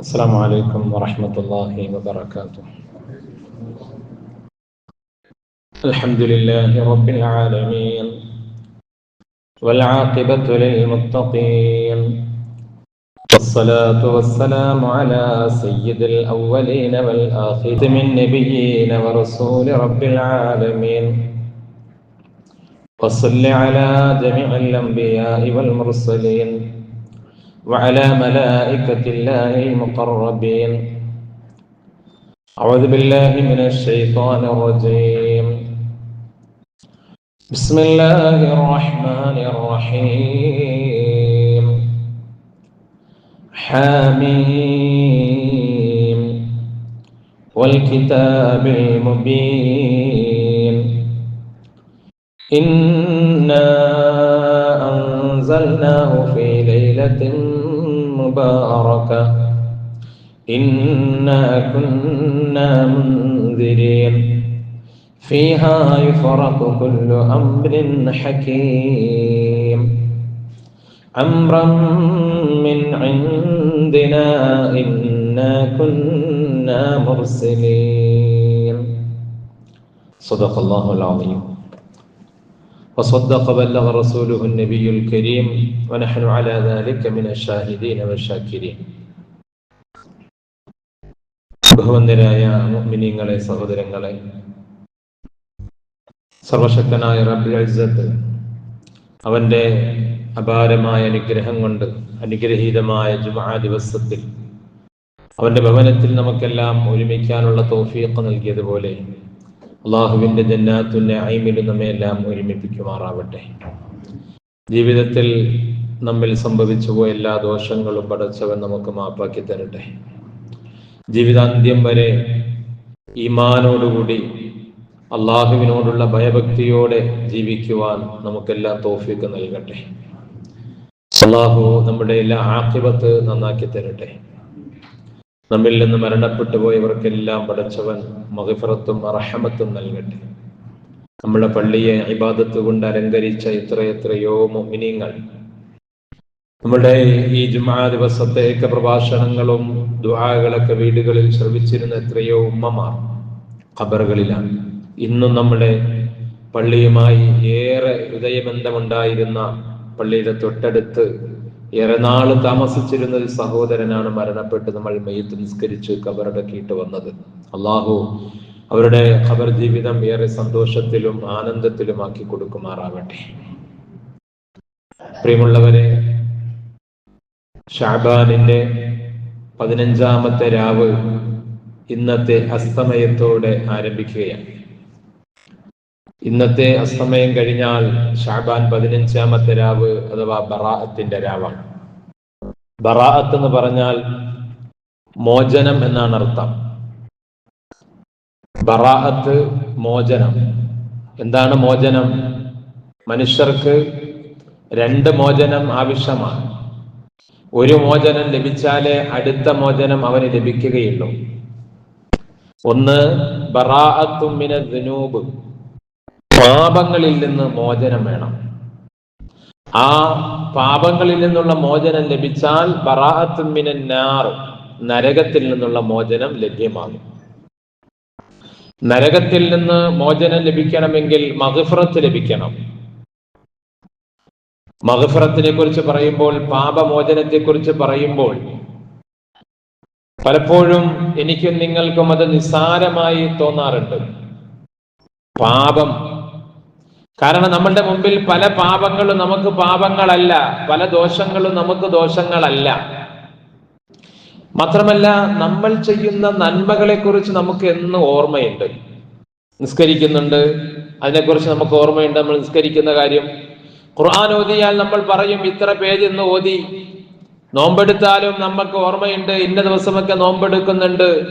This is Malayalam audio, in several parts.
السلام عليكم ورحمة الله وبركاته. الحمد لله رب العالمين والعاقبة للمتقين والصلاة والسلام على سيد الأولين والآخرين من نبيين ورسول رب العالمين. وصل على جميع الأنبياء والمرسلين. وعلى ملائكة الله المقربين. أعوذ بالله من الشيطان الرجيم. بسم الله الرحمن الرحيم. حميم والكتاب المبين. إنا أنزلناه في ليلة مباركة. إنا كنا منذرين. فيها يفرق كل أمر حكيم. أمرا من عندنا إنا كنا مرسلين. صدق الله العظيم. وصدق بلغ رسوله النبي الكريم ونحن على ذلك من الشاهدين والشاكرين ബഹുവന്ദരായ മുഅ്മിനീങ്ങളെ സഹോദരങ്ങളെ സർവശക്തനായ റബ്ബുൽ ഇസ്സത്ത് അവന്റെ അപാരമായ അനുഗ്രഹം കൊണ്ട് അനുഗ്രഹീതമായ ജുമാ ദിവസത്തിൽ അവന്റെ ഭവനത്തിൽ നമുക്കെല്ലാം ഒരുമിക്കാനുള്ള തോഫീഖ് നൽകിയതുപോലെ അള്ളാഹുവിന്റെ ഐമിലും നമ്മെ എല്ലാം ഒരുമിപ്പിക്കുമാറാവട്ടെ. ജീവിതത്തിൽ നമ്മിൽ സംഭവിച്ചു പോയ എല്ലാ ദോഷങ്ങളും പടച്ചവൻ നമുക്ക് മാപ്പാക്കി തരട്ടെ. ജീവിതാന്ത്യം വരെ ഈമാനോടുകൂടി അള്ളാഹുവിനോടുള്ള ഭയഭക്തിയോടെ ജീവിക്കുവാൻ നമുക്കെല്ലാം തോഫിക്ക് നൽകട്ടെ. അള്ളാഹു നമ്മുടെ എല്ലാ ആക്കിബത്ത് നന്നാക്കി തരട്ടെ. നമ്മിൽ നിന്ന് മരണപ്പെട്ടു പോയവർക്കെല്ലാം പടച്ചവൻ മഹിഫറത്തും അർഹമത്തും നൽകട്ടെ. നമ്മുടെ പള്ളിയെ ഇബാദത്ത് കൊണ്ട് അലങ്കരിച്ച എത്രയെത്രയോ മുമിനിങ്ങൾ നമ്മുടെ ഈ ജുമാ ദിവസത്തേക്ക് പ്രഭാഷണങ്ങളും ദുആകളൊക്കെ വീടുകളിൽ ശ്രമിച്ചിരുന്ന എത്രയോ ഉമ്മമാർ ഖബറുകളിലാണ്. ഇന്നും നമ്മുടെ പള്ളിയുമായി ഏറെ ഹൃദയബന്ധമുണ്ടായിരുന്ന പള്ളിയുടെ തൊട്ടടുത്ത് ഏറെ നാൾ താമസിച്ചിരുന്ന ഒരു സഹോദരനാണ് മരണപ്പെട്ട് നമ്മൾ മെയ്ത്ത് നിസ്കരിച്ച് കബറടക്കിയിട്ട് വന്നത്. അള്ളാഹു അവരുടെ ഖബർ ജീവിതം ഏറെ സന്തോഷത്തിലും ആനന്ദത്തിലും ആക്കി കൊടുക്കുമാറാവട്ടെ. പ്രിയമുള്ളവരെ ഷാബാനിന്റെ പതിനഞ്ചാമത്തെ രാവ് ഇന്നത്തെ അസ്തമയത്തോടെ ആരംഭിക്കുകയാണ്. ഇന്നത്തെ അസ്തമയം കഴിഞ്ഞാൽ ഷാബാൻ പതിനഞ്ചാമത്തെ രാവ് അഥവാ ബറാഅത്തിന്റെ രാവാണ്. ബറാഅത്ത് എന്ന് പറഞ്ഞാൽ മോചനം എന്നാണ് അർത്ഥം. ബറാഅത്ത് മോചനം. എന്താണ് മോചനം? മനുഷ്യർക്ക് രണ്ട് മോചനം ആവശ്യമാണ്. ഒരു മോചനം ലഭിച്ചാലേ അടുത്ത മോചനം അവന് ലഭിക്കുകയുള്ളൂ. ഒന്ന് ബറാഅത്തുമിന ദുനൂബ്. പാപങ്ങളിൽ നിന്ന് മോചനം വേണം. ആ പാപങ്ങളിൽ നിന്നുള്ള മോചനം ലഭിച്ചാൽ ബറാഅത്തുമിനാർ നരകത്തിൽ നിന്നുള്ള മോചനം ലഭ്യമാകും. നരകത്തിൽ നിന്ന് മോചനം ലഭിക്കണമെങ്കിൽ മഹഫറത്ത് ലഭിക്കണം. മഹഫറത്തിനെ കുറിച്ച് പറയുമ്പോൾ പാപമോചനത്തെ കുറിച്ച് പറയുമ്പോൾ പലപ്പോഴും എനിക്കും നിങ്ങൾക്കും അത് നിസ്സാരമായി തോന്നാറുണ്ട്. പാപം കാരണം നമ്മളുടെ മുമ്പിൽ പല പാപങ്ങളും നമുക്ക് പാപങ്ങളല്ല പല ദോഷങ്ങളും നമുക്ക് ദോഷങ്ങളല്ല. മാത്രമല്ല നമ്മൾ ചെയ്യുന്ന നന്മകളെ കുറിച്ച് നമുക്ക് എന്ന് ഓർമ്മയുണ്ട്. നിസ്കരിക്കുന്നുണ്ട്. അതിനെക്കുറിച്ച് നമുക്ക് ഓർമ്മയുണ്ട്. നമ്മൾ നിസ്കരിക്കുന്ന കാര്യം. ഖുർആൻ ഓതിയാൽ നമ്മൾ പറയും ഇത്ര പേജ് ഇന്ന് ഓതി. നോമ്പെടുത്താലും നമുക്ക് ഓർമ്മയുണ്ട്. ഇന്ന ദിവസമൊക്കെ നോമ്പെടുക്കുന്നുണ്ട്.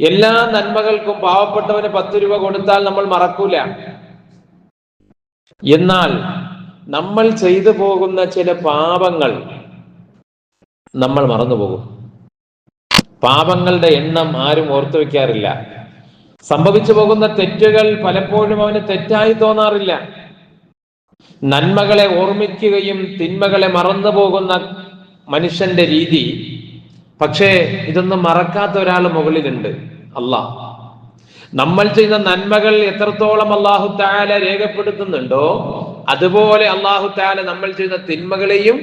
എല്ലാ നന്മകൾക്കും പാവപ്പെട്ടവന് പത്ത് രൂപ കൊടുത്താൽ നമ്മൾ മറക്കൂല. എന്നാൽ നമ്മൾ ചെയ്തു പോകുന്ന ചില പാപങ്ങൾ നമ്മൾ മറന്നുപോകും പാപങ്ങളുടെ എണ്ണം ആരും ഓർത്തു വെക്കാറില്ല സംഭവിച്ചു പോകുന്ന തെറ്റുകൾ പലപ്പോഴും അവന് തെറ്റായി തോന്നാറില്ല. നന്മകളെ ഓർമ്മിക്കുകയും തിന്മകളെ മറന്നു പോകുന്ന മനുഷ്യന്റെ രീതി. പക്ഷേ ഇതൊന്നും മറക്കാത്ത ഒരാൾ മുകളിലുണ്ട്. അള്ളാഹ്. നമ്മൾ ചെയ്യുന്ന നന്മകൾ എത്രത്തോളം അള്ളാഹു താല രേഖപ്പെടുത്തുന്നുണ്ടോ അതുപോലെ അള്ളാഹു താല നമ്മൾ ചെയ്യുന്ന തിന്മകളെയും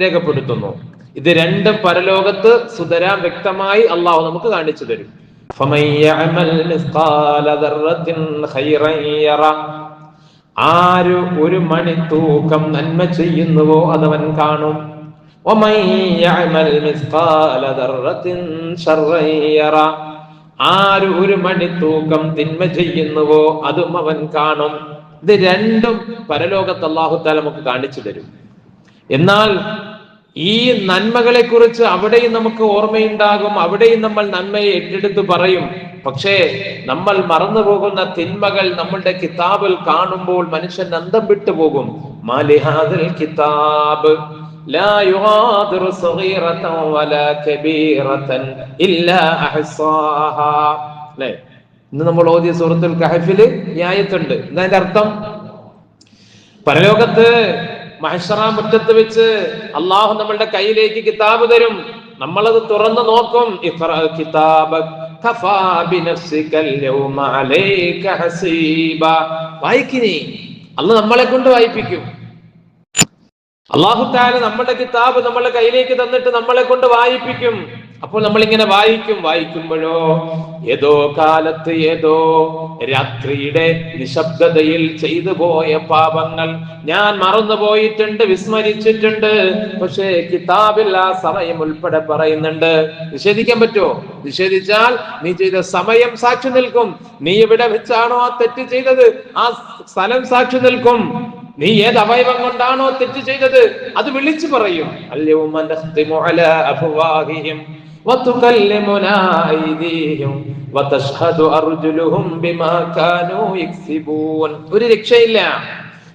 രേഖപ്പെടുത്തുന്നു. ഇത് രണ്ടും പരലോകത്ത് സുതരാം വ്യക്തമായി അള്ളാഹു നമുക്ക് കാണിച്ചു തരും. ആര് ഒരു മണി തൂക്കം നന്മ ചെയ്യുന്നുവോ അതവൻ കാണും. ആര് ഒരു മണി തൂക്കം തിന്മ ചെയ്യുന്നുവോ അതും അവൻ കാണും. ഇത് രണ്ടും പരലോകത്ത് അള്ളാഹുത്താല നമുക്ക് കാണിച്ചു തരും. എന്നാൽ ഈ നന്മകളെ കുറിച്ച് അവിടെയും നമുക്ക് ഓർമ്മയുണ്ടാകും അവിടെയും നമ്മൾ നന്മയെ ഏറ്റെടുത്ത് പറയും. പക്ഷേ നമ്മൾ മറന്നു പോകുന്ന തിന്മകൾ നമ്മളുടെ കിതാബിൽ കാണുമ്പോൾ മനുഷ്യൻ അന്തം വിട്ടുപോകും മാലിഹാദൽ കിതാബ്. لا يغادر صغيرة ولا كبيرة إلا أحصاها അല്ലേ ഇന്ന് നമ്മൾ ഓതിയ സൂറത്തുൽ കഹഫില് ഈ ആയത്തുണ്ട് എന്താ അതിന്റെ അർത്ഥം പരലോകത്ത് മഹഷറ മുറ്റത്ത് വെച്ച് അള്ളാഹു നമ്മളുടെ കയ്യിലേക്ക് കിതാബ് തരും നമ്മളത് തുറന്നു നോക്കും കിതാബ് വായിക്കിനി അല്ല നമ്മളെ കൊണ്ട് വായിപ്പിക്കും അള്ളാഹു താല നമ്മുടെ കിതാബ് നമ്മളെ കയ്യിലേക്ക് തന്നിട്ട് നമ്മളെ കൊണ്ട് വായിപ്പിക്കും. അപ്പോൾ നമ്മൾ ഇങ്ങനെ വായിക്കും. വായിക്കുമ്പോഴോ ഏതോ കാലത്ത് ഏതോ രാത്രിയുടെ നിശബ്ദതയിൽ ചെയ്തു പോയ പാപങ്ങൾ ഞാൻ മറന്നു പോയിട്ടുണ്ട് വിസ്മരിച്ചിട്ടുണ്ട്. പക്ഷേ കിതാബിൽ ആ സമയം ഉൾപ്പെടെ പറയുന്നുണ്ട്. നിഷേധിക്കാൻ പറ്റുമോ? നിഷേധിച്ചാൽ നീ ചെയ്ത സമയം സാക്ഷി നിൽക്കും. നീ എവിടെ വെച്ചാണോ ആ തെറ്റ് ചെയ്തത്? ആ സ്ഥലം സാക്ഷി നിൽക്കും. നീ ഏത് അവയവം കൊണ്ടാണോ തെറ്റ് ചെയ്തത്? അത് വിളിച്ചു പറയും. ഒരു രക്ഷയില്ല.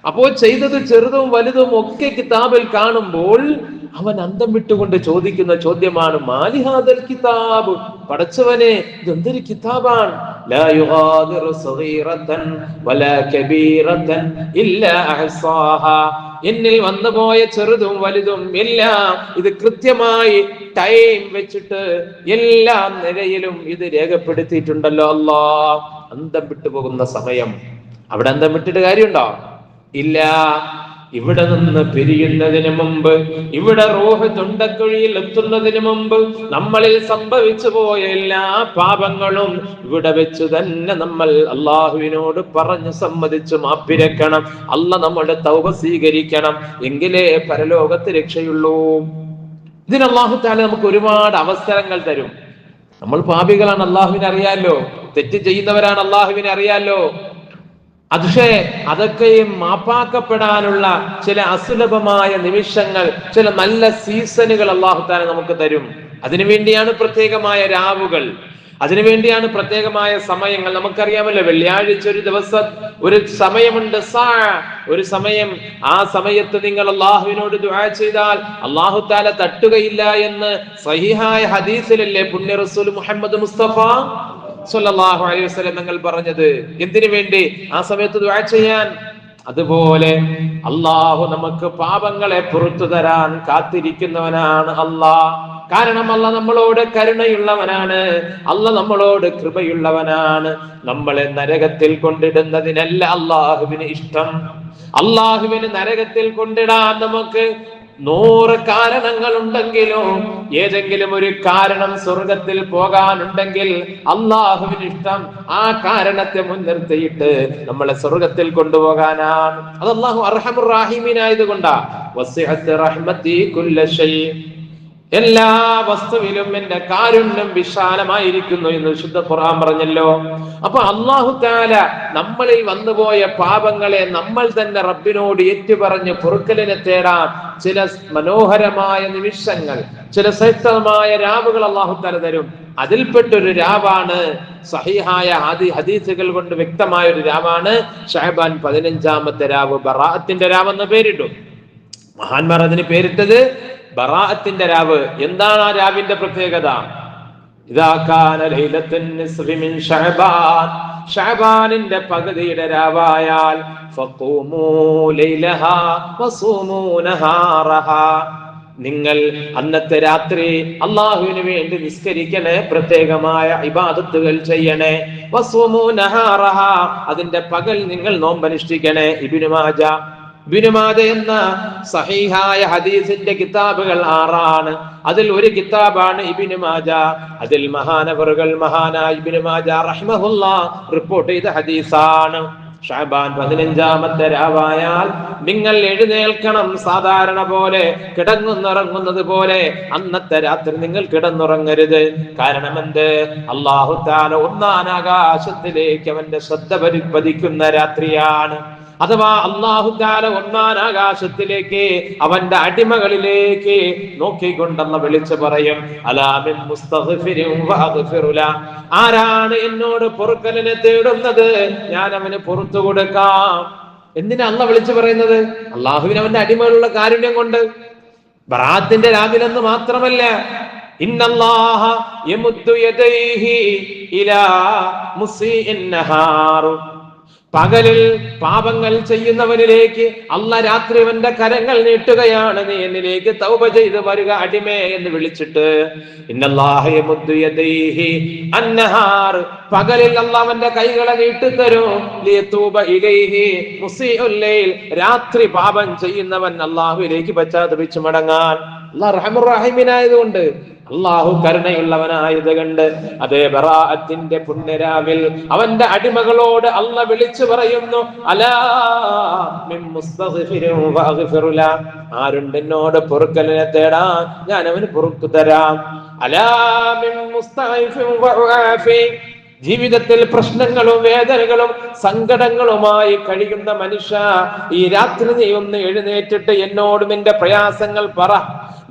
അപ്പോ ചെയ്തത് ചെറുതും വലുതും ഒക്കെ കിതാബിൽ കാണുമ്പോൾ അവൻ അന്തം വിട്ടുകൊണ്ട് ചോദിക്കുന്ന ചോദ്യമാണ് മാലിഹാദൽ കിതാബ്? പടച്ചവനെ ഇതെന്തൊരു കിതാബാണ്? ലാ يغادر صغيرة ولا كبيرة إلا أحصاها. എന്നിൽ വന്നുപോയ ചെറുതും വലുതും എല്ലാം ഇത് കൃത്യമായി ടൈം വെച്ചിട്ട് എല്ലാ നിലയിലും ഇത് രേഖപ്പെടുത്തിയിട്ടുണ്ടല്ലോ അല്ലാ. അന്തം വിട്ടുപോകുന്ന സമയം. അവിടെ അന്തം വിട്ടിട്ട് കാര്യമുണ്ടോ? ഇല്ല. ഇവിടെ നിന്ന് പിരിയുന്നതിന് മുമ്പ് ഇവിടെ റോഹ് തൊണ്ടക്കുഴിയിൽ എത്തുന്നതിന് മുമ്പ് നമ്മളിൽ സംഭവിച്ചു പോയ എല്ലാ പാപങ്ങളും ഇവിടെ വെച്ച് തന്നെ നമ്മൾ അള്ളാഹുവിനോട് പറഞ്ഞു സമ്മതിച്ച് മാപ്പിരക്കണം. അല്ല നമ്മുടെ തൗബ സ്വീകരിക്കണം. എങ്കിലേ പരലോകത്ത് രക്ഷയുള്ളൂ. ഇതിന് അള്ളാഹു താല നമുക്ക് ഒരുപാട് അവസരങ്ങൾ തരും. നമ്മൾ പാപികളാണ് അള്ളാഹുവിനെ അറിയാലോ? തെറ്റ് ചെയ്യുന്നവരാണ് അള്ളാഹുവിനെ അറിയാലോ? പക്ഷേ അതൊക്കെയും മാപ്പാക്കപ്പെടാനുള്ള ചില അസുലഭമായ നിമിഷങ്ങൾ ചില നല്ല സീസണുകൾ അള്ളാഹുത്താല നമുക്ക് തരും. അതിനുവേണ്ടിയാണ് പ്രത്യേകമായ രാവുകൾ. അതിനുവേണ്ടിയാണ് പ്രത്യേകമായ സമയങ്ങൾ. നമുക്കറിയാമല്ലോ വെള്ളിയാഴ്ച ഒരു ദിവസം ഒരു സമയമുണ്ട് സാ. ഒരു സമയം ആ സമയത്ത് നിങ്ങൾ അള്ളാഹുവിനോട് ദുആ ചെയ്താൽ അള്ളാഹു താല തട്ടുകയില്ല എന്ന് സഹിഹായ ഹദീസിലല്ലേ പുണ്യ റസൂൽ മുഹമ്മദ് മുസ്തഫ? സല്ലല്ലാഹു അലൈഹി വസല്ലം നിങ്ങൾ പറഞ്ഞത് എന്തിനു വേണ്ടി? ആ സമയത്ത് ദുആ ചെയ്യാൻ. അതുപോലെ അള്ളാഹു നമുക്ക് പാപങ്ങളെ പുറത്തു തരാൻ കാത്തിരിക്കുന്നവനാണ് അള്ളാഹ് കാരണം അല്ല നമ്മളോട് കരുണയുള്ളവനാണ്. അല്ല നമ്മളോട് കൃപയുള്ളവനാണ്. നമ്മളെ നരകത്തിൽ കൊണ്ടിടുന്നതിനല്ല അള്ളാഹുവിന് ഇഷ്ടം. അള്ളാഹുവിന് നരകത്തിൽ കൊണ്ടിടാൻ നമുക്ക് നൂറ് കാരണങ്ങൾ ഉണ്ടെങ്കിലും ഏതെങ്കിലും ഒരു കാരണം സ്വർഗത്തിൽ പോകാനുണ്ടെങ്കിൽ അള്ളാഹുവിന് ഇഷ്ടം ആ കാരണത്തെ മുൻനിർത്തിയിട്ട് നമ്മളെ സ്വർഗത്തിൽ കൊണ്ടുപോകാനാണ്. അത് അള്ളാഹു അർഹമുറാഹിമീനായത് കൊണ്ടാ എല്ലാ വസ്തുവിലും എന്റെ കാരുണ്യം വിശാലമായിരിക്കുന്നു എന്ന് വിശുദ്ധ ഖുർആൻ പറഞ്ഞല്ലോ. അപ്പൊ അള്ളാഹു താല നമ്മളിൽ വന്നുപോയ പാപങ്ങളെ നമ്മൾ തന്നെ റബ്ബിനോട് ഏറ്റുപറഞ്ഞ് പൊറുക്കലിനെ തേടാൻ ചില മനോഹരമായ നിമിഷങ്ങൾ ചില ശ്രേഷ്ഠമായ രാവുകൾ അള്ളാഹു താല തരും. അതിൽപ്പെട്ടൊരു രാവാണ് സഹിഹായ ആദി ഹദീസുകൾ കൊണ്ട് വ്യക്തമായ ഒരു രാവാണ് ഷഹബാൻ പതിനഞ്ചാമത്തെ രാവ് ബറാഅത്തിന്റെ രാവെന്ന് പേരിട്ടു. മഹാന്മാർ അതിന് പേരിട്ടത് ബറാഅത്തിന്റെ രാവ്. എന്താണ് ആ രാവിന്റെ പ്രത്യേകത? ഷഹബാനിന്റെ പകുതിയുടെ രാവായാൽ നിങ്ങൾ അന്നത്തെ രാത്രി അള്ളാഹുവിന് വേണ്ടി നിസ്കരിക്കണേ പ്രത്യേകമായ ഇബാദത്തുകൾ ചെയ്യണേ. വസ്വമു നഹാറഹ. അതിന്റെ പകൽ നിങ്ങൾ നോമ്പനുഷ്ഠിക്കണേ ഇബിനു മാജ. ബിനുമാദ എന്ന സഹീഹായ ഹദീസിന്റെ കിതാബുകൾ ആറാണ്. അതിൽ ഒരു കിതാബാണ് ഇബിനു മാജ. അതിൽ മഹാനവറുകൾ മഹാനായ ഇബിനുമാജ റഹ്മഹുല്ല റിപ്പോർട്ട് ചെയ്ത ഹദീസാണ്. ഷാബാൻ പതിനഞ്ചാമത്തെ രാവായാൽ നിങ്ങൾ എഴുന്നേൽക്കണം സാധാരണ പോലെ കിടങ്ങുന്നിറങ്ങുന്നത് പോലെ അന്നത്തെ രാത്രി നിങ്ങൾ കിടന്നുറങ്ങരുത്. കാരണം എന്ത് അള്ളാഹു താല ഒന്നാൻ ആകാശത്തിലേക്ക് അവന്റെ ശ്രദ്ധ പരിപതിക്കുന്ന രാത്രിയാണ്. അഥവാ അള്ളാഹുദാല ഒന്നാൻ ആകാശത്തിലേക്ക് അവന്റെ അടിമകളിലേക്ക് നോക്കിക്കൊണ്ടെന്ന് വിളിച്ചു പറയും അലാമിൻ. ആരാണ് എന്നോട് പൊറുക്കലിനെ തേടുന്നത്? ഞാൻ അവന് പുറത്തു കൊടുക്കാം. എന്തിനാ അല്ല വിളിച്ചു പറയുന്നത്? അള്ളാഹുവിന് അവന്റെ അടിമകളുള്ള കാരുണ്യം കൊണ്ട്. ബറാത്തിന്റെ രാവിലെന്ന് മാത്രമല്ല ഇന്നല്ലാഹ ഇലാ പകലിൽ പാപങ്ങൾ ചെയ്യുന്നവനിലേക്ക് അല്ല രാത്രി അവന്റെ കരങ്ങൾ നീട്ടുകയാണ്. നീ എന്നിലേക്ക് തൗബ ചെയ്ത് വരിക അടിമേ എന്ന് വിളിച്ചിട്ട് പകലിൽ അല്ലാവന്റെ കൈകളെ നീട്ടിത്തരും. രാത്രി പാപം ചെയ്യുന്നവൻ അള്ളാഹുവിലേക്ക് പശ്ചാത്തപിച്ചു മടങ്ങാൻ. അള്ളാഹ് റഹമുർ റഹീമിനായതുകൊണ്ട് അള്ളാഹു കരുണയുള്ളവനായത് കണ്ട് അതേ ബറാഅത്തിന്റെ പുണ്യരാവിൽ അവന്റെ അടിമകളോട് അല്ല വിളിച്ചു പറയുന്നു അലാ. ആരുണ്ട് എന്നോട് പൊറുക്കലിനെ തേടാൻ ഞാൻ അവന് പൊറുക്കു തരാം. ജീവിതത്തിൽ പ്രശ്നങ്ങളും വേദനകളും സങ്കടങ്ങളുമായി കഴിയുന്ന മനുഷ്യ ഈ രാത്രി നീ ഒന്ന് എഴുന്നേറ്റിട്ട് എന്നോട് നിന്റെ പ്രയാസങ്ങൾ പറ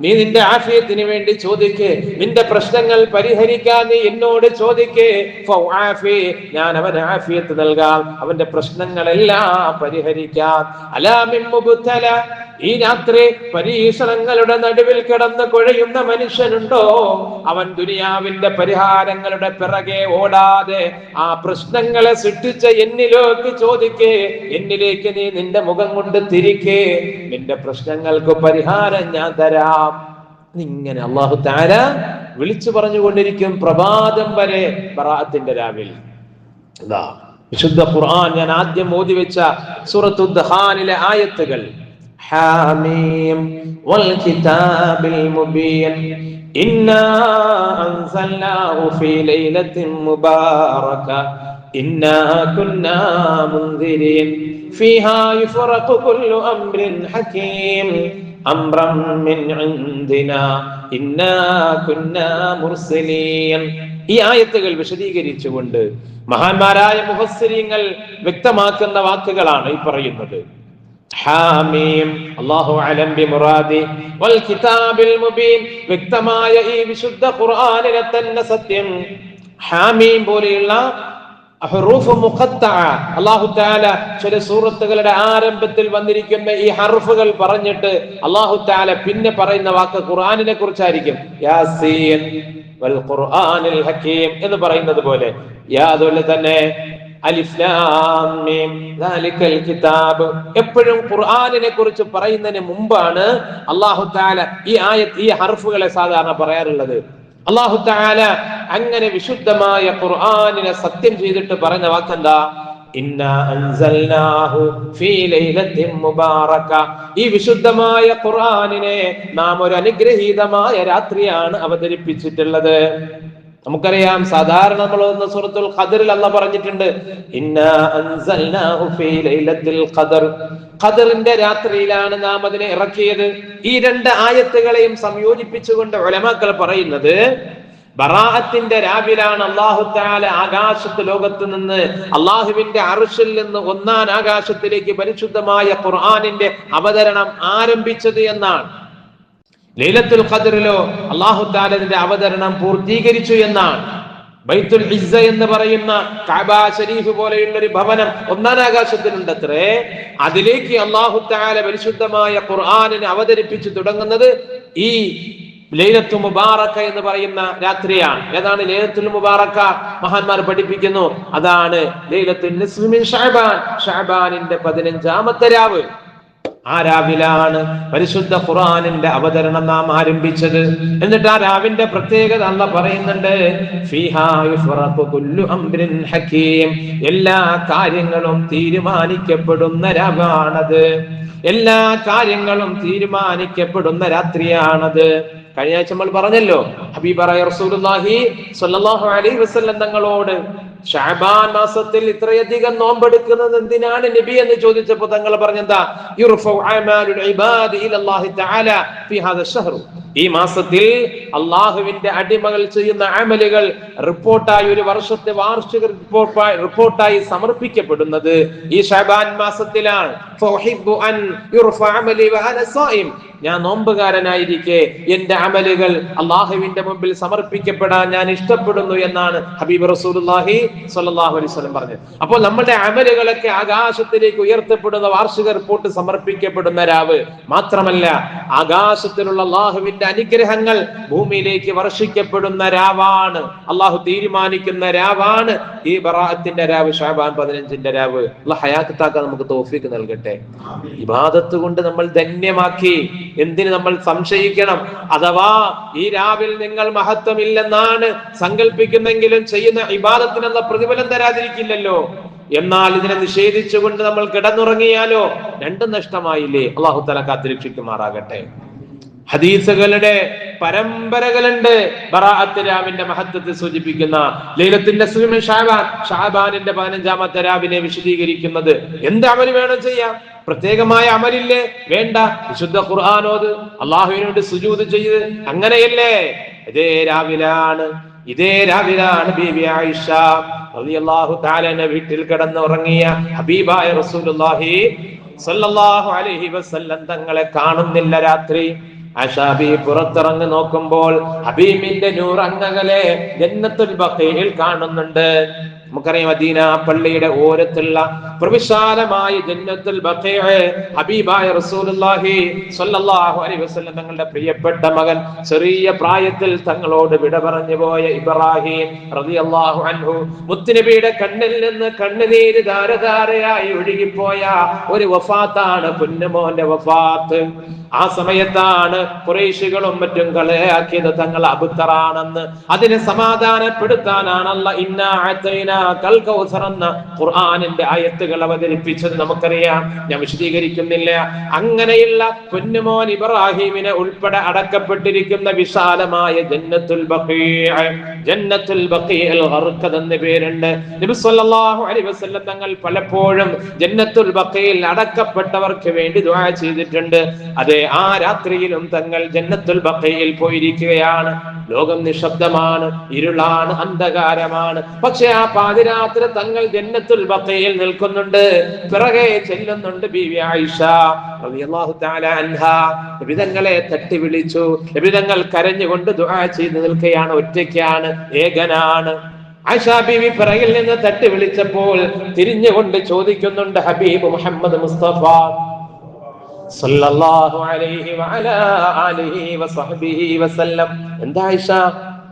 നീ നിന്റെ ആഫിയത്തിന് വേണ്ടി ചോദിക്കേ. നിന്റെ പ്രശ്നങ്ങൾ പരിഹരിക്കാൻ നീ എന്നോട് ചോദിക്കേ. ഞാൻ അവന് ആഫിയത്ത് നൽകാം. അവന്റെ പ്രശ്നങ്ങളെല്ലാം പരിഹരിക്കാം. അലാമിൻ ഈ രാത്രി പരീക്ഷണങ്ങളുടെ നടുവിൽ കിടന്ന് കുഴയുന്ന മനുഷ്യനുണ്ടോ? അവൻ ദുനിയാവിന്റെ പരിഹാരങ്ങളുടെ പിറകെ ഓടാതെ ആ പ്രശ്നങ്ങളെ സൃഷ്ടിച്ച എന്നിലേക്ക് ചോദിക്കേ എന്നിലേക്ക് നീ നിന്റെ മുഖം കൊണ്ട് തിരിക്കേ നിന്റെ പ്രശ്നങ്ങൾക്ക് പരിഹാരം ഞാൻ തരാം. ഇങ്ങനെ അള്ളാഹു താര വിളിച്ചു പറഞ്ഞുകൊണ്ടിരിക്കും പ്രഭാതം വരെ ബറാഅത്തിന്റെ രാവിൽ. ഇതാ വിശുദ്ധ ഖുർആൻ ഞാൻ ആദ്യം ഓതി വെച്ച സൂറത്തുദ്ദഹാനിലെ ആയത്തുകൾ. حاميم والكتاب المبين إنا أنزلناه في ليلة مباركة إنا كنا منذرين فيها يفرق كل أمر حكيم أمرا من عندنا إنا كنا مرسلين ഈ ആയത്തുകൾ വിശദീകരിച്ചുകൊണ്ട് മഹാന്മാരായ മുഫസ്സിരിങ്ങൾ വ്യക്തമാക്കുന്ന വാക്കുകളാണ് ഈ പറയുന്നത് ഹാമീം. അല്ലാഹു അലം ബിമുറാദി. വൽ കിതാബിൽ മുബീൻ. വ്യക്തമായ ഈ വിശുദ്ധ ഖുർആനിനെ തന്നെ സത്യം. ഹാമീം പോലെയുള്ള ഹുറൂഫ് മുഖത്തഅ അല്ലാഹു തആല ചില സൂറത്തുകളുടെ ആരംഭത്തിൽ വന്നിരിക്കുന്ന ഈ ഹർഫുകൾ പറഞ്ഞിട്ട് അള്ളാഹു താല പിന്നെ പറയുന്ന വാക്ക് ഖുർആാനിനെ കുറിച്ചായിരിക്കും. യാസീൻ വൽ ഖുർആനിൽ ഹകീം എന്ന് പറയുന്നത് പോലെ. യാ അതുപോലെ തന്നെ കിതാബ്. എപ്പോഴും ഖുർആാനിനെ കുറിച്ച് പറയുന്നതിന് മുമ്പാണ് അള്ളാഹു താല ഈ ആയത്ത് ഈ ഹർഫുകളെ സാധാരണ പറയാറുള്ളത്. അള്ളാഹു താല അങ്ങനെ വിശുദ്ധമായ ഖുർആാനിനെ സത്യം ചെയ്തിട്ട് പറയുന്ന വാക്കെന്താ? ഈ വിശുദ്ധമായ ഖുർആാനിനെ നാം ഒരു അനുഗ്രഹീതമായ രാത്രിയാണ് അവതരിപ്പിച്ചിട്ടുള്ളത്. നമുക്കറിയാം സാധാരണ നമ്മൾ വന്ന സൂറത്തുൽ ഖദറിൽ അല്ല പറഞ്ഞിട്ടുണ്ട് ഖദറിന്റെ രാത്രിയിലാണ് നാം അതിനെ ഇറക്കിയത്. ഈ രണ്ട് ആയത്തുകളെയും സംയോജിപ്പിച്ചുകൊണ്ട് ഒലമാക്കൾ പറയുന്നത് ബറാഅത്തിന്റെ രാവിലാണ് അള്ളാഹു താല ആകാശത്ത് ലോകത്ത് നിന്ന് അള്ളാഹുവിന്റെ അറിഷിൽ നിന്ന് ഒന്നാം ആകാശത്തിലേക്ക് പരിശുദ്ധമായ ഖുർആാനിന്റെ അവതരണം ആരംഭിച്ചത് എന്നാണ്. ലൈലത്തുൽ ഖദറിലോ അള്ളാഹു താലതിന്റെ അവതരണം പൂർത്തീകരിച്ചു എന്നാണ്. ബൈത്തുൽ ഇസ്സ എന്ന് പറയുന്ന കഅബ ഷരീഫ് പോലെയുള്ള ഒരു ഭവനം ഒന്നാം ആകാശത്തിലുണ്ടത്രേ. അതിലേക്ക് അള്ളാഹു താല പരിശുദ്ധമായ ഖുർആാനിനെ അവതരിപ്പിച്ചു തുടങ്ങുന്നത് ഈ ലൈലത്തു മുബാറക്ക എന്ന് പറയുന്ന രാത്രിയാണ്. ഏതാണ് ലൈലത്തുൽ മുബാറക്ക? മഹാന്മാർ പഠിപ്പിക്കുന്നു. അതാണ് ലൈലത്തുൽ ഷാബാൻ ഷഅബാനിന്റെ പതിനഞ്ചാമത്തെ രാവ്. ആ രാവിലാണ് പരിശുദ്ധ ഖുറാനിന്റെ അവതരണം നാം ആരംഭിച്ചത്? എന്നിട്ട് ആ രാവിന്റെ പ്രത്യേകത അല്ല പറയുന്നുണ്ട് എല്ലാ കാര്യങ്ങളും തീരുമാനിക്കപ്പെടുന്ന രാവാണത്. എല്ലാ കാര്യങ്ങളും തീരുമാനിക്കപ്പെടുന്ന രാത്രിയാണത്. കഴിഞ്ഞ ആഴ്ച നമ്മൾ പറഞ്ഞല്ലോ ഹബീബ് റസൂലുള്ളാഹി സ്വല്ലല്ലാഹു അലൈഹി വസല്ലം തങ്ങളോട് ഷാബാൻ മാസത്തിൽ ഇത്രയധികം നോമ്പെടുക്കുന്നത് എന്തിനാണ് നബി എന്ന് ചോദിച്ചപ്പോൾ തങ്ങൾ പറഞ്ഞെന്താ? ഈ മാസത്തിൽ അള്ളാഹുവിന്റെ അടിമകൾ ചെയ്യുന്ന അമലുകൾ റിപ്പോർട്ടായി ഒരു വർഷത്തെ വാർഷിക റിപ്പോർട്ടായി സമർപ്പിക്കപ്പെടുന്നത് ഈ ഷാബാൻ മാസത്തിലാണ്. ഞാൻ നോമ്പുകാരനായിരിക്കെ എന്റെ അമലുകൾ അള്ളാഹുവിന്റെ മുമ്പിൽ സമർപ്പിക്കപ്പെടാൻ ഞാൻ ഇഷ്ടപ്പെടുന്നു എന്നാണ് ഹബീബ് റസൂലുള്ളാഹി സ്വല്ലല്ലാഹു അലൈഹി വസല്ലം പറഞ്ഞത് അപ്പോൾ നമ്മുടെ അമലുകളൊക്കെ ആകാശത്തിലേക്ക് ഉയർത്തപ്പെടുന്ന വാർഷിക റിപ്പോർട്ട് സമർപ്പിക്കപ്പെടുന്ന രാവ് മാത്രമല്ല ആകാശത്തിലുള്ള അള്ളാഹുവിന്റെ അനുഗ്രഹങ്ങൾ ഭൂമിയിലേക്ക് വർഷിക്കപ്പെടുന്ന രാവാണ്. അള്ളാഹു തീരുമാനിക്കുന്ന രാവാണ് ഈ ബറാഹത്തിന്റെ രാവ് ഷാബാൻ പതിനഞ്ചിന്റെ രാവ്. ഹയാത്താക്കാൻ നമുക്ക് തോഫിക്ക് നൽകട്ടെ. ഇബാദത്ത് കൊണ്ട് നമ്മൾ ധന്യമാക്കി. എന്തിന് നമ്മൾ സംശയിക്കണം? അഥവാ ഈ രാവിൽ നിങ്ങൾ മഹത്വമില്ലെന്നാണ് സങ്കല്പിക്കുന്നെങ്കിലും ചെയ്യുന്ന ഇബാദത്തിനുള്ള പ്രതിഫലം തരാതിരിക്കില്ലല്ലോ. എന്നാൽ ഇതിനെ നിഷേധിച്ചുകൊണ്ട് നമ്മൾ കിടന്നുറങ്ങിയാലോ? രണ്ടും നഷ്ടമായില്ലേ? അള്ളാഹു തല കാത്തിരക്ഷിക്കുമാറാകട്ടെ. ഹദീസുകളുടെ പരമ്പരകളുണ്ട്. ബറാഅത്ത് രാവിന്റെ മഹത്വത്തെ സൂചിപ്പിക്കുന്ന ലൈലത്തിന്റെ സുഖമ ഷാബാൻ ഷാബാനിന്റെ പതിനഞ്ചാമത്തെ രാവിനെ വിശദീകരിക്കുന്നത് എന്ത് അമൽ വേണം ചെയ്യാം? പ്രത്യേകമായ അമലില്ലേ? വേണ്ട. വിശുദ്ധ ഖുർആാനോത് അള്ളാഹുവിനോട് സുജൂത് ചെയ്ത് അങ്ങനെയല്ലേ? ഇതേ രാവിലാണ് ഇതേ രാവിലാണ് ബീവി ആയിഷ റളിയല്ലാഹു തആല വീട്ടിൽ കിടന്നുറങ്ങിയ ഹബീബായ റസൂലുള്ളാഹി സല്ലല്ലാഹു അലൈഹി വസല്ലം തങ്ങളെ കാണുന്നില്ല രാത്രി. അഷാബി പുറത്തിറങ്ങി നോക്കുമ്പോൾ ഹബീബിന്റെ നൂറങ്ങകളെ ജന്നത്തുൽ ബഖീൽ കാണുന്നുണ്ട്. നമുക്കറിയാം മദീന പള്ളിയുടെ ഓരത്തുള്ള പ്രവിശാലമായ ജന്നത്തുൽ ഹബീബായ റസൂലുള്ളാഹി സ്വല്ലല്ലാഹു അലൈഹി വസല്ലം തങ്ങളുടെ പ്രിയപ്പെട്ട മകൻ ചെറിയ പ്രായത്തിൽ തങ്ങളോട് വിട പറഞ്ഞു പോയ ഇബ്രാഹിം റളിയല്ലാഹു അൻഹു മുത്തുനബിയുടെ കണ്ണിൽ നിന്ന് കണ്ണുനീര് ധാരധാരയായി ഒഴുകിപ്പോയ ഒരു വഫാത്താണ് കുഞ്ഞുമോന്റെ വഫാത്ത്. ആ സമയത്താണ് കുറേശികളും മറ്റും കളയാക്കിയത് തങ്ങൾ അബുത്തറാണെന്ന്. അതിനെ സമാധാനപ്പെടുത്താനാണല്ല ഇന്ന എന്ന ഖുർആാനിന്റെ ആയത്തുകൾ അവതരിപ്പിച്ചത് നമുക്കറിയാം. ഞാൻ വിശദീകരിക്കുന്നില്ല. അങ്ങനെയുള്ള കുഞ്ഞുമോൻ ഇബ്രാഹിമിനെ ഉൾപ്പെടെ അടക്കപ്പെട്ടിരിക്കുന്ന വിശാലമായ ജന്നത്തുൽ ജന്നത്തുൽ എന്ന പേരുണ്ട്. നബി അലൈഹി വസല്ലം തങ്ങൾ പലപ്പോഴും ജന്നത്തുൽ ബഖീൽ അടക്കപ്പെട്ടവർക്ക് വേണ്ടി ദുആ ചെയ്തിട്ടുണ്ട്. അതെ ആ രാത്രിയിലും തങ്ങൾ ജന്നത്തുൽ ബക്കയിൽ പോയിരിക്കുകയാണ്. ലോകം നിശബ്ദമാണ് ഇരുളാണ് അന്ധകാരമാണ്. പക്ഷെ ആ പാതിരാത്രി തങ്ങൾ ജന്നത്തുൽ ബക്കയിൽ നിൽക്കുന്നുണ്ട്. പിറകെ ചെല്ലുന്നുണ്ട് ബീവി ആയിഷ റളിയല്ലാഹു തട്ടി വിളിച്ചു നബി തങ്ങൾ കരഞ്ഞുകൊണ്ട് ദുആ ചെയ്ത് നിൽക്കുകയാണ് ഒറ്റയ്ക്കാണ് ഏകനാണ്. ആയിഷ ബീവി പിറകിൽ നിന്ന് തട്ടി വിളിച്ചപ്പോൾ തിരിഞ്ഞുകൊണ്ട് ചോദിക്കുന്നുണ്ട് ഹബീബ് മുഹമ്മദ് മുസ്തഫ സല്ലല്ലാഹു അലൈഹി വഅലാ آله وصحبه വസല്ലം. എന്താ ആയിഷ?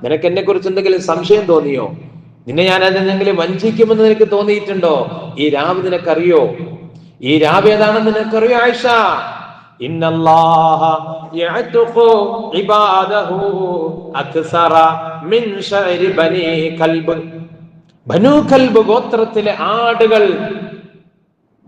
നിനക്ക് എന്നെ കുറിച്ച് എന്തെങ്കിലും സംശയം തോന്നിയോ? നിന്നെ ഞാൻ അതെന്തെങ്കിലും വഞ്ചിക്കുമെന്ന് നിനക്ക് തോന്നിയിട്ടുണ്ടോ? ഈ രാവ് നിനക്കറിയോ? ഈ രാവ് ഏതാണെന്ന് നിനക്കറിയോ ആയിഷ? ബനു കൽബ് ഗോത്രത്തിലെ ആടുകൾ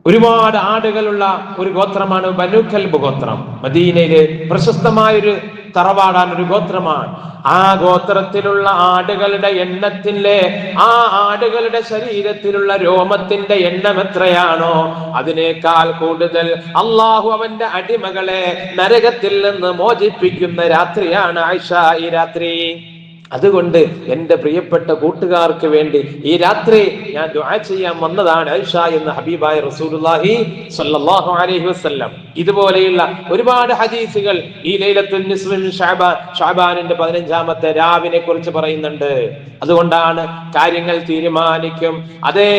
ഒരുപാട് ആടുകളുള്ള ഒരു ഗോത്രമാണ് ബനുക്കൽബ് ഗോത്രം. മദീനയിലെ പ്രശസ്തമായ ഒരു തറവാടാണ് ഒരു ഗോത്രമാണ്. ആ ഗോത്രത്തിലുള്ള ആടുകളുടെ എണ്ണത്തിലെ ആ ആടുകളുടെ ശരീരത്തിലുള്ള രോമത്തിന്റെ എണ്ണം എത്രയാണോ അതിനേക്കാൾ കൂടുതൽ അള്ളാഹു അവന്റെ അടിമകളെ നരകത്തിൽ നിന്ന് മോചിപ്പിക്കുന്ന രാത്രിയാണ് ആയിഷ ഈ രാത്രി. അതുകൊണ്ട് എന്റെ പ്രിയപ്പെട്ട കൂട്ടുകാർക്ക് വേണ്ടി ഈ രാത്രി ഞാൻ ദുആ ചെയ്യാൻ വന്നതാണ് ഐഷ എന്ന ഹബീബായ റസൂലുള്ളാഹി സ്വല്ലല്ലാഹു അലൈഹി വസല്ലം. ഇതുപോലെയുള്ള ഒരുപാട് ഹദീസുകൾ ഈ ലൈലത്തുൽ നിസ്ഫിൻ ഷഅബാൻ ഷഅബാനിന്റെ പതിനഞ്ചാമത്തെ രാവിനെ കുറിച്ച് പറയുന്നുണ്ട്. അതുകൊണ്ടാണ് കാര്യങ്ങൾ തീരുമാനിക്കും. അതേ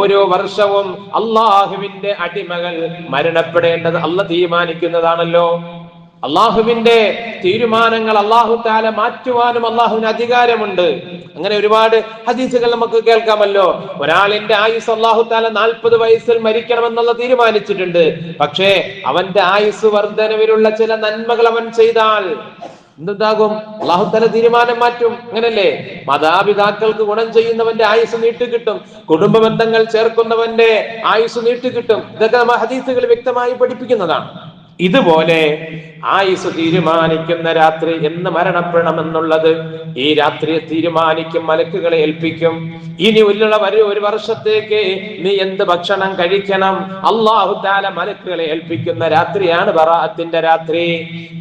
ഓരോ വർഷവും അള്ളാഹുവിന്റെ അടിമകൾ മരണപ്പെടേണ്ടത് അല്ല തീരുമാനിക്കുന്നതാണല്ലോ. അള്ളാഹുവിന്റെ തീരുമാനങ്ങൾ അള്ളാഹു താല മാറ്റുവാനും അള്ളാഹുവിന് അധികാരമുണ്ട്. അങ്ങനെ ഒരുപാട് ഹദീസുകൾ നമുക്ക് കേൾക്കാമല്ലോ. ഒരാളിന്റെ ആയുസ് അള്ളാഹു താല നാൽപ്പത് വയസ്സിൽ മരിക്കണമെന്നുള്ള തീരുമാനിച്ചിട്ടുണ്ട്. പക്ഷേ അവന്റെ ആയുസ് വർധനവിലുള്ള ചില നന്മകൾ അവൻ ചെയ്താൽ എന്തുണ്ടാകും? അള്ളാഹുത്തല തീരുമാനം മാറ്റും. അങ്ങനല്ലേ? മാതാപിതാക്കൾക്ക് ഗുണം ചെയ്യുന്നവന്റെ ആയുസ് നീട്ടുകിട്ടും കുടുംബ ബന്ധങ്ങൾ ചേർക്കുന്നവന്റെ ആയുസ് നീട്ടുകിട്ടും ഇതൊക്കെ നമ്മൾ ഹദീസുകൾ വ്യക്തമായി പഠിപ്പിക്കുന്നതാണ്. ഇതുപോലെ ആയുസ് തീരുമാനിക്കുന്ന രാത്രി എന്ന് മരണപ്പെടണമെന്നുള്ളത് ഈ രാത്രിയെ തീരുമാനിക്കും മലക്കുകളെ ഏൽപ്പിക്കും. ഇനി ഉള്ള വരെ ഒരു വർഷത്തേക്ക് നീ എന്ത് ഭക്ഷണം കഴിക്കണം? അള്ളാഹു താല മലക്കുകളെ ഏൽപ്പിക്കുന്ന രാത്രിയാണ് ബറാഅത്തിന്റെ രാത്രി.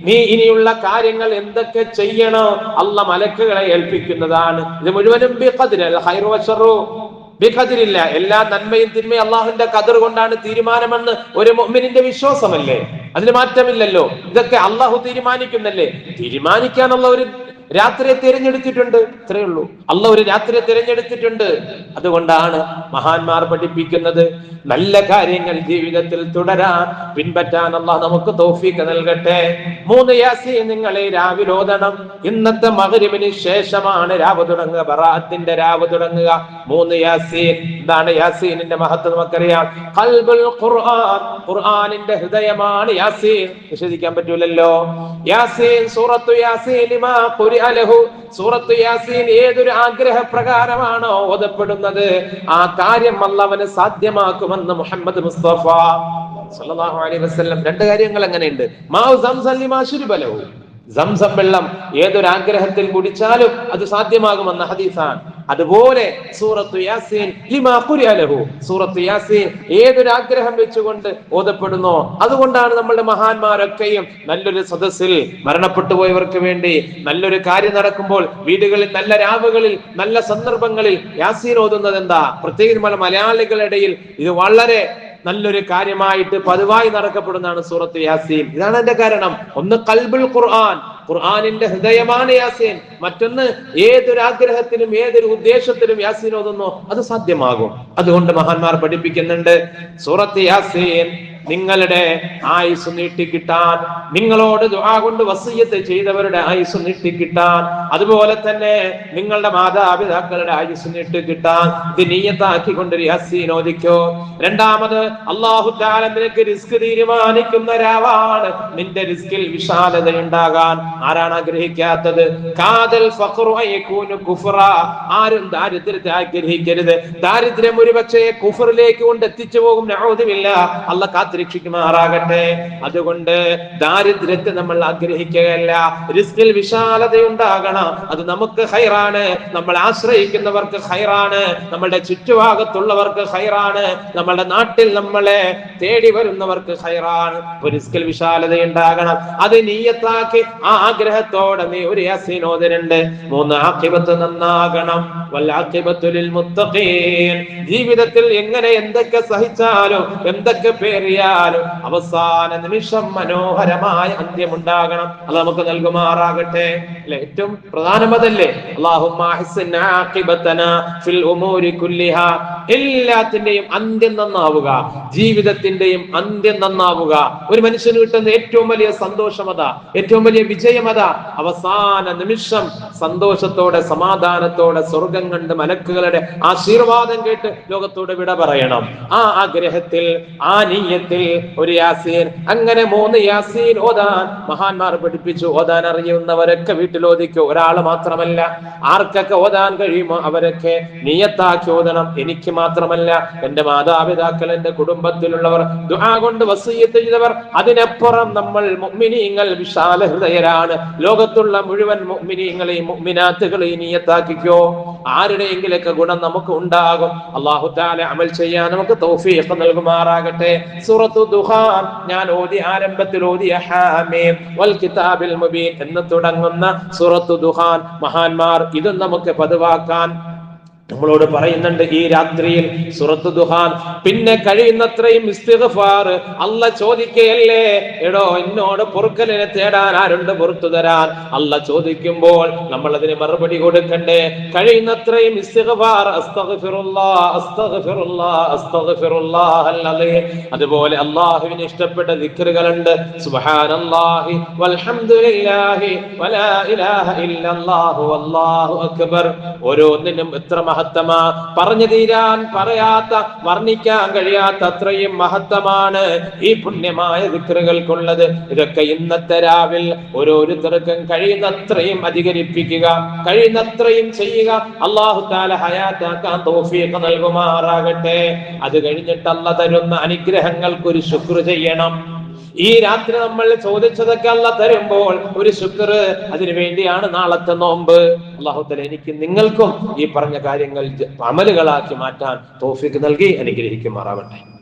നീ ഇനിയുള്ള കാര്യങ്ങൾ എന്തൊക്കെ ചെയ്യണോ? അല്ല മലക്കുകളെ ഏൽപ്പിക്കുന്നതാണ്. ഇത് മുഴുവനും എല്ലാ നന്മയും തിന്മയും അള്ളാഹുവിന്റെ കതിർ കൊണ്ടാണ് തീരുമാനമെന്ന് ഒരു മുഅ്മിനിന്റെ വിശ്വാസമല്ലേ? അതിന് മാറ്റമില്ലല്ലോ. ഇതൊക്കെ അള്ളാഹു തീരുമാനിക്കുന്നല്ലേ? തീരുമാനിക്കാനുള്ള ഒരു രാത്രിയെ തിരഞ്ഞെടുത്തിട്ടുണ്ട്. ഇത്രയേ ഉള്ളൂ. അല്ല ഒരു രാത്രിയെ തിരഞ്ഞെടുത്തിട്ടുണ്ട്. അതുകൊണ്ടാണ് മഹാന്മാർ പഠിപ്പിക്കുന്നത് നല്ല കാര്യങ്ങൾ ജീവിതത്തിൽ തുടരാൻ പിൻപറ്റാൻ അള്ളാഹ് നമുക്ക് തോഫീക്ക് നൽകട്ടെ. മൂന്ന് യാസി നിങ്ങളെ രാവിലെ ഇന്നത്തെ മകരിവിന് ശേഷമാണ് രാവ് തുടങ്ങുക ബറാത്തിന്റെ രാവ് തുടങ്ങുക. മൂന്ന് യാസീൻ. എന്താണ് യാസീനിന്റെ മഹത്വം നമുക്കറിയാം. കൽബുൽ ഖുർആൻ. ഖുർആനിന്റെ ഹൃദയമാണ് യാസീൻ. വിശ്വസിക്കാൻ പറ്റൂലല്ലോ. യാസീൻ സൂറത്തു യാസീൻ സൂറത്തു യാസീൻ ഏതൊരു ആഗ്രഹ പ്രകാരമാണോ ഓതപ്പെടുന്നത്? ആ കാര്യം അള്ളവന് സാധ്യമാക്കുമെന്ന് മുഹമ്മദ് മുസ്തഫ സല്ലല്ലാഹു അലൈഹി വസല്ലം രണ്ട് കാര്യങ്ങൾ അങ്ങനെയുണ്ട്. മാവ് സംസം ലിമാ ശുരിബലഹു സംസം വെള്ളം ഏതൊരു ആഗ്രഹത്തിൽ കുടിച്ചാലും അത് സാധ്യമാകുമെന്ന ഹദീസാണ്. അതുപോലെ സൂറത്തു യാസീൻ ലിമാ ഖുരിഅ ലഹു. സൂറത്തു യാസീൻ ഏതൊരു ആഗ്രഹം വെച്ചുകൊണ്ട് ഓതപ്പെടുന്നു അതുകൊണ്ടാണ് നമ്മളുടെ മഹാന്മാരൊക്കെയും നല്ലൊരു സദസ്സിൽ മരണപ്പെട്ടു പോയവർക്ക് വേണ്ടി നല്ലൊരു കാര്യം നടക്കുമ്പോൾ വീടുകളിൽ നല്ല രാവുകളിൽ നല്ല സന്ദർഭങ്ങളിൽ യാസീൻ ഓതുന്നത് എന്താ പ്രത്യേകിച്ച് മലയാളികളുടെ ഇടയിൽ ഇത് വളരെ നല്ലൊരു കാര്യമായിട്ട് പതിവായി നടക്കപ്പെടുന്നതാണ് സൂറത്ത് യാസീൻ. ഇതാണ് എന്റെ കാരണം. ഒന്ന് കൽബുൽ ഖുർആൻ. ഖുർആാനിന്റെ ഹൃദയമാണ് യാസീൻ. മറ്റൊന്ന് ഏതൊരു ആഗ്രഹത്തിനും ഏതൊരു ഉദ്ദേശത്തിനും യാസീൻ ഓതുന്നു അത് സാധ്യമാകും. അതുകൊണ്ട് മഹാന്മാർ പഠിപ്പിക്കുന്നുണ്ട് സൂറത്ത് യാസീൻ നിങ്ങളുടെ ആയുസ് നീട്ടിക്കിട്ടാൻ നിങ്ങളോട് ദുആ കൊണ്ട് വസീയത്ത് ചെയ്തവരുടെ ആയുസ് നീട്ടിക്കിട്ടാൻ അതുപോലെ തന്നെ നിങ്ങളുടെ മാതാപിതാക്കളുടെ ആയുസ് നീട്ടിക്കിട്ടാൻ ഇത് നീയത്താക്കിക്കൊണ്ട് യാസീൻ ഓദിക്കോ രണ്ടാമത് അള്ളാഹു താല നിനക്ക് റിസ്ക് തീരുമാനിക്കുന്ന രാവാണ് നിന്റെ റിസ്കിൽ വിശാലത ഉണ്ടാകാൻ ആരാണ് ആഗ്രഹിക്കാത്തത്? കാതൽ ആരും ദാരിദ്ര്യത്തെ ആഗ്രഹിക്കരുത്. ദാരിദ്ര്യം ഒരുപക്ഷെ കുഫറിലേക്ക് കൊണ്ട് എത്തിച്ചു പോകും. അല്ല അല്ല കാത്തിരക്ഷിക്കുമാറാകട്ടെ അതുകൊണ്ട് ദാരിദ്ര്യത്തെ നമ്മൾ ആഗ്രഹിക്കുകയല്ല. റിസ്കിൽ വിശാലത ഉണ്ടാകണം അത് നമുക്ക് ഹൈറാണ്. നമ്മൾ ആശ്രയിക്കുന്നവർക്ക് ഹൈറാണ്. നമ്മളുടെ ചുറ്റുഭാഗത്തുള്ളവർക്ക് ഹൈറാണ്. നമ്മളുടെ നാട്ടിൽ നമ്മളെ തേടി വരുന്നവർക്ക് ഹൈറാണ്. റിസ്കിൽ വിശാലത ഉണ്ടാകണം അത് നീയത്താക്കി ആ ആഗ്രഹത്തോടെ നീ ഒരു യാസീനോദനുണ്ട്. മൂന്ന് ആക്കിപത്ത് നന്നാകണം. വല്ലാക്കിപത്തുലിൽ മുത്തഖീൻ. ജീവിതത്തിൽ എങ്ങനെ എന്തൊക്കെ സഹിച്ചാലും എന്തൊക്കെ പേറിയാലും അവസാന നിമിഷം മനോഹരമായ അന്ത്യമുണ്ടാകണം. അത് നമുക്ക് നൽകുമാറാകട്ടെ. അല്ലെ? ഏറ്റവും പ്രധാനമതല്ലേ എല്ലാത്തിന്റെയും അന്ത്യം നന്നാവുക. ജീവിതത്തിന്റെയും അന്ത്യം നന്നാവുക. ഒരു മനുഷ്യന് കിട്ടുന്ന ഏറ്റവും വലിയ സന്തോഷമത ഏറ്റവും വലിയ വിജയമത അവസാന നിമിഷം സന്തോഷത്തോടെ സമാധാനത്തോടെ സ്വർഗം കണ്ട് മലക്കുകളുടെ ആശീർവാദം കേട്ട് ലോകത്തോട് വിട പറയണം. ആ ആഗ്രഹത്തിൽ ആ നീയത്തിൽ ഒരു യാസീൻ. അങ്ങനെ മൂന്ന് യാസീൻ ഓതാൻ മഹാന്മാർ പഠിപ്പിച്ചു. ഓതാൻ അറിയുന്നവരൊക്കെ വീട്ടിൽ ഓദിക്കോ ഒരാൾ മാത്രമല്ല. ആർക്കൊക്കെ ഓതാൻ കഴിയുമോ അവരൊക്കെ നീയത്താക്കി ഓതണം. എനിക്ക് മാത്രമല്ല. എന്റെ മാതാപിതാക്കൾ എന്റെ കുടുംബത്തിലുള്ളവർ ദുആ കൊണ്ട് വസീയത്ത് ചെയ്തവർ. അതിനപ്പുറം നമ്മൾ മുഅ്മിനീങ്ങൾ വിശാല ഹൃദയരാണ് ലോകത്തുള്ള മുഴുവൻ മുഅ്മിനീങ്ങളെയും മുഅ്മിനാത്തുകളെയും നീയത്താക്കിക്കോ. ആരുടെയെങ്കിലൊക്കെ ഗുണം നമുക്ക് ഉണ്ടാകും. അള്ളാഹു താല അമൽ ചെയ്യാൻ നമുക്ക് തൗഫീഖ് നൽകുമാറാകട്ടെ. സൂറത്തു ദുഹാൻ ഞാൻ ഓതി ആരംഭത്തിൽ ഓതിയ ഹാമീം വൽ കിതാബിൽ മുബീൻ എന്ന് തുടങ്ങുന്ന സൂറത്തു ദുഹാൻ. മഹാന്മാർ ഇതും നമുക്ക് പതിവാക്കാൻ നമ്മളോട് പറയുന്നുണ്ട് ഈ രാത്രിയിൽ സുറത്ത് ദുഹാൻ. പിന്നെ കഴിയുന്നത്രയും ഇസ്തിഗ്ഫാർ അല്ല ചോദിക്കയല്ലേ? എടോ എന്നോട് പൊറുക്കലിനെ തേടാൻ ആരുണ്ട് പുറത്തു തരാൻ? അല്ല ചോദിക്കുമ്പോൾ നമ്മൾ അതിന് മറുപടി കൊടുക്കണ്ടേ? കഴിയുന്നത്രയും ഇസ്തിഗ്ഫാർ അതുപോലെ അള്ളാഹുവിന് ഇഷ്ടപ്പെട്ട ദിക്റുകളുണ്ട്. സുബ്ഹാനല്ലാഹി വൽഹംദുലില്ലാഹി വലാ ഇലാഹ ഇല്ലല്ലാഹു അക്ബർ. ഓരോന്നിനും എത്ര മഹത്തമാ. പറഞ്ഞു തീരാൻ പറയാത്ത വർണിക്കാൻ കഴിയാത്ത അത്രയും മഹത്തമാണ് ഈ പുണ്യമായ ദിക്റുകൾക്കുള്ളത് ഇതൊക്കെ ഇന്നത്തെ രാവിൽ ഓരോരുത്തർക്കും കഴിയുന്നത്രയും അധികരിപ്പിക്കുക കഴിയുന്നത്രയും ചെയ്യുക. അള്ളാഹു താല ഹയാത്താക്കാൻ തോഫിയൊക്കെ നൽകുമാറാകട്ടെ. അത് കഴിഞ്ഞിട്ട് അല്ല തരുന്ന അനുഗ്രഹങ്ങൾക്കൊരു ശുക്ർ ചെയ്യണം. ഈ രാത്രി നമ്മൾ ചോദിച്ചതൊക്കെ അല്ല തരുമ്പോൾ ഒരു ശുക്ർ അതിനു വേണ്ടിയാണ് നാളത്തെ നോമ്പ്. അള്ളാഹുത്തല എനിക്ക് നിങ്ങൾക്കും ഈ പറഞ്ഞ കാര്യങ്ങൾ അമലുകളാക്കി മാറ്റാൻ തോഫിക്ക് നൽകി അനുഗ്രഹിക്കുമാറാവട്ടെ.